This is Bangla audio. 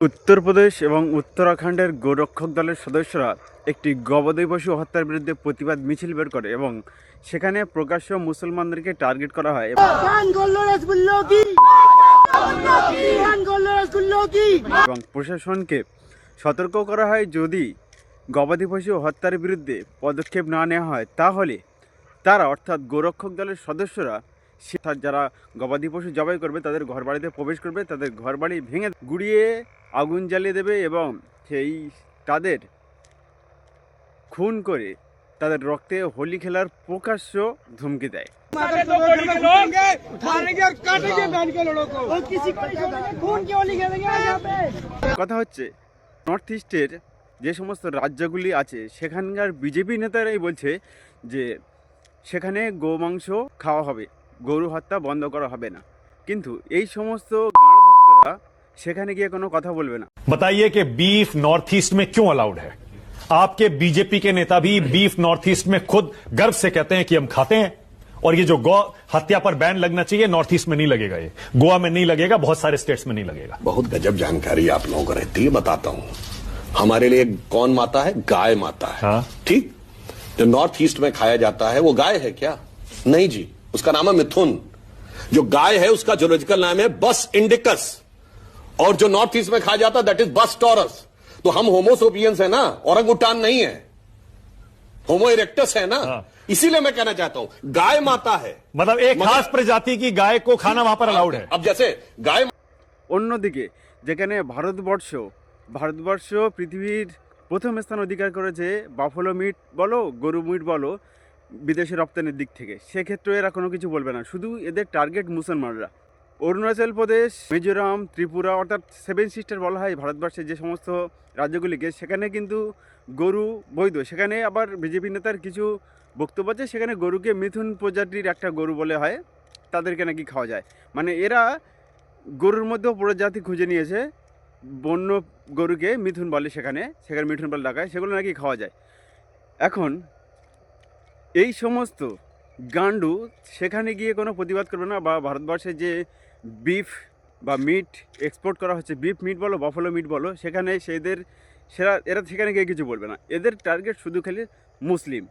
উত্তরপ্রদেশ এবং উত্তরাখণ্ডের গোরক্ষক দলের সদস্যরা একটি গবাদি পশু হত্যার বিরুদ্ধে প্রতিবাদ মিছিল বের করে এবং সেখানে প্রকাশ্য মুসলমানদেরকে টার্গেট করা হয় এবং প্রশাসনকে সতর্ক করা হয় যদি গবাদি পশু হত্যার বিরুদ্ধে পদক্ষেপ না নেওয়া হয় তাহলে তারা অর্থাৎ গোরক্ষক দলের সদস্যরা সে যারা গবাদি পশু জবাই করবে তাদের ঘর বাড়িতে প্রবেশ করবে তাদের ঘর বাড়ি ভেঙে গুড়িয়ে আগুন জ্বালিয়ে দেবে এবং সেই তাদের খুন করে তাদের রক্তে হোলি খেলার প্রকাশ্য ধুমকি দেয়। কথা হচ্ছে নর্থ ইস্টের যে সমস্ত রাজ্যগুলি আছে সেখানকার বিজেপি নেতারাই বলছে যে সেখানে গো মাংস খাওয়া হবে। গরু হত্যা বন্ধ করা হবে না কিন্তু এই সমস্ত গাঁড় ভক্তরা সেখানে গিয়ে কোনো কথা বলবে না बताइए कि बीफ नॉर्थ ईस्ट में क्यों अलाउड है आपके बीजेपी के नेता भी बीफ नॉर्थ ईस्ट में खुद गर्व से कहते हैं कि हम खाते हैं और ये जो गौ हत्या पर बैन लगना चाहिए नॉर्थ ईस्ट में नहीं लगेगा ये गोवा में नहीं लगेगा बहुत सारे स्टेट्स में नहीं लगेगा बहुत गजब जानकारी आप लोगों को रहती है बताता हूं हमारे लिए कौन माता है गाय माता है हाँ। ठीक जो नॉर्थ ईस्ट में खाया जाता है वो गाय है क्या नहीं जी उसका नाम है मिथुन जो गाय है उसका जोलॉजिकल नाम है बस इंडिकस और जो नॉर्थ ईस्ट में खाया जाता है दैट इज बस टॉरस तो हम होमोसोपियंस है ना औरंगुटान नहीं है होमो इरेक्टस है ना हाँ। इसीलिए मैं कहना चाहता हूं गाय माता है मतलब एक मगर- खास प्रजाति की गाय को खाना वहां पर अलाउड है अब जैसे गाय অন্যদিকে যেখানে ভারতবর্ষ ভারতবর্ষ পৃথিবীর প্রথম স্থান অধিকার করেছে বাফলো মিট বলো গরু মিট বলো বিদেশে রপ্তানির দিক থেকে। সেক্ষেত্রে এরা কোনো কিছু বলবে না। শুধু এদের টার্গেট মুসলমানরা। অরুণাচল প্রদেশ, মিজোরাম, ত্রিপুরা অর্থাৎ সেভেন সিস্টার বলা হয় ভারতবর্ষের যে সমস্ত রাজ্যগুলিকে, সেখানে কিন্তু গরু বৈধ। সেখানে আবার বিজেপি নেতার কিছু বক্তব্য আছে। সেখানে গরুকে মিথুন প্রজাতির একটা গরু বলে হয়। তাদেরকে নাকি খাওয়া যায়। মানে এরা গরুর মধ্যেও প্রজাতি খুঁজে নিয়েছে। বন্য গরুকে মিথুন বলে সেখানে। সেখানে মিঠুন বলে ডাকায় সেগুলো নাকি খাওয়া যায়। এখন এই সমস্ত গান্ডু সেখানে গিয়ে কোনো প্রতিবাদ করবে না বা ভারতবর্ষে যে বিফ বা মিট এক্সপোর্ট করা হচ্ছে বিফ মিট বলো বাফলো মিট বলো, সেখানে সেদের সেরা, এরা সেখানে গিয়ে কিছু বলবে না। এদের টার্গেট শুধু খালি মুসলিম।